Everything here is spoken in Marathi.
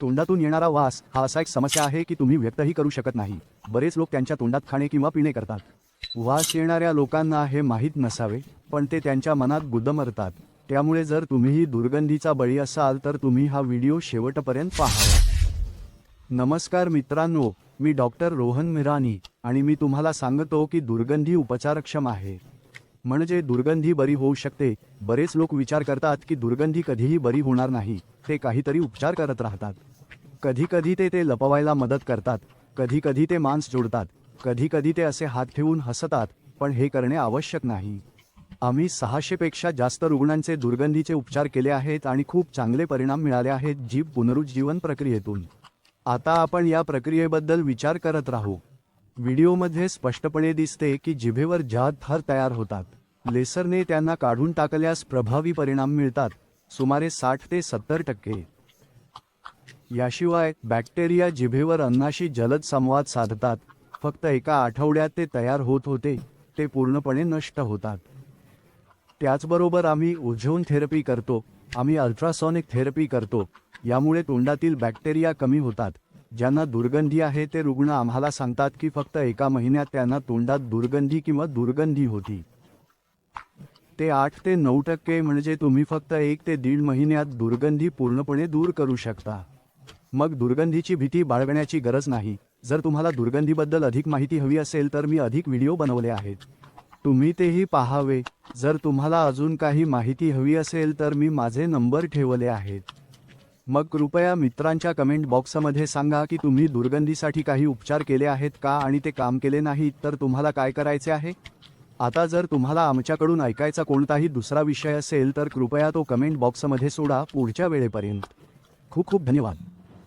तोंडातून येणारा वास हा असा एक समस्या आहे की तुम्ही व्यक्तही करू शकत नाही. बरेच लोक त्यांच्या तोंडात खाणे किंवा पिणे करतात. वास येणाऱ्या लोकांना हे माहीत नसावे पण ते त्यांच्या मनात गुदमरतात. त्यामुळे जर तुम्हीही दुर्गंधीचा बळी असाल तर तुम्ही हा व्हिडिओ शेवटपर्यंत पाहावा नमस्कार मित्रांनो मी डॉक्टर रोहन मिरानी आणि मी तुम्हाला सांगतो की दुर्गंधी उपचारक्षम आहे. म्हणजे दुर्गंधी बरी होऊ शकते. बरेच लोक विचार करतात की दुर्गंधी कधीही बरी होणार नाही. ते काहीतरी उपचार करत राहतात. कधी कधी ते ते लपवायला मदत करतात. कधी कधी ते मांस जोडतात. कधी कधी ते असे हात ठेवून हसतात पण हे करणे आवश्यक नाही. आम्ही सहाशेपेक्षा जास्त रुग्णांचे दुर्गंधीचे उपचार केले आहेत आणि खूप चांगले परिणाम मिळाले आहेत जीभ पुनरुज्जीवन प्रक्रियेतून. आता आपण या प्रक्रियेबद्दल विचार करत राहू. व्हिडिओमध्ये स्पष्टपणे दिसते की जिभेवर ज्या थर तयार होतात. लेसरने त्यांना काढून टाकल्यास प्रभावी परिणाम मिळतात सुमारे साठ ते सत्तर टक्के. याशिवाय बॅक्टेरिया जिभेवर अन्नाशी जलद संवाद साधतात फक्त एका आठवड्यात ते तयार होत होते ते पूर्णपणे नष्ट होतात. त्याचबरोबर आम्ही ओझोन थेरपी करतो आम्ही अल्ट्रासॉनिक थेरपी करतो यामुळे तोंडातील बॅक्टेरिया कमी होतात ज्यांना दुर्गंधी आहे ते रुग्ण आम्हाला सांगतात की फक्त एका महिन्यात त्यांना तोंडात दुर्गंधी किंवा दुर्गंधी होती. ते आठ ते नऊ टक्के म्हणजे तुम्ही फक्त एक ते दीड महिन्यात दुर्गंधी पूर्णपणे दूर करू शकता. मग दुर्गंधीची भीती बाळगण्याची गरज नाही. जर तुम्हाला दुर्गंधीबद्दल अधिक माहिती हवी असेल तर मी अधिक व्हिडिओ बनवले आहेत. तुम्ही तेही पाहावे. जर तुम्हाला अजून काही माहिती हवी असेल तर मी माझे नंबर ठेवले आहेत. मग कृपया मित्रांच्या कमेंट बॉक्समध्ये सांगा की तुम्ही दुर्गंधीसाठी काही उपचार केले आहेत का आणि ते काम केले नाहीत तर तुम्हाला काय करायचे आहे? आता जर तुम्हाला आमच्याकडून ऐकायचा कोणताही दुसरा विषय असेल तर कृपया तो कमेंट बॉक्समध्ये सोडा पुढच्या वेळेपर्यंत. खूप खूप धन्यवाद.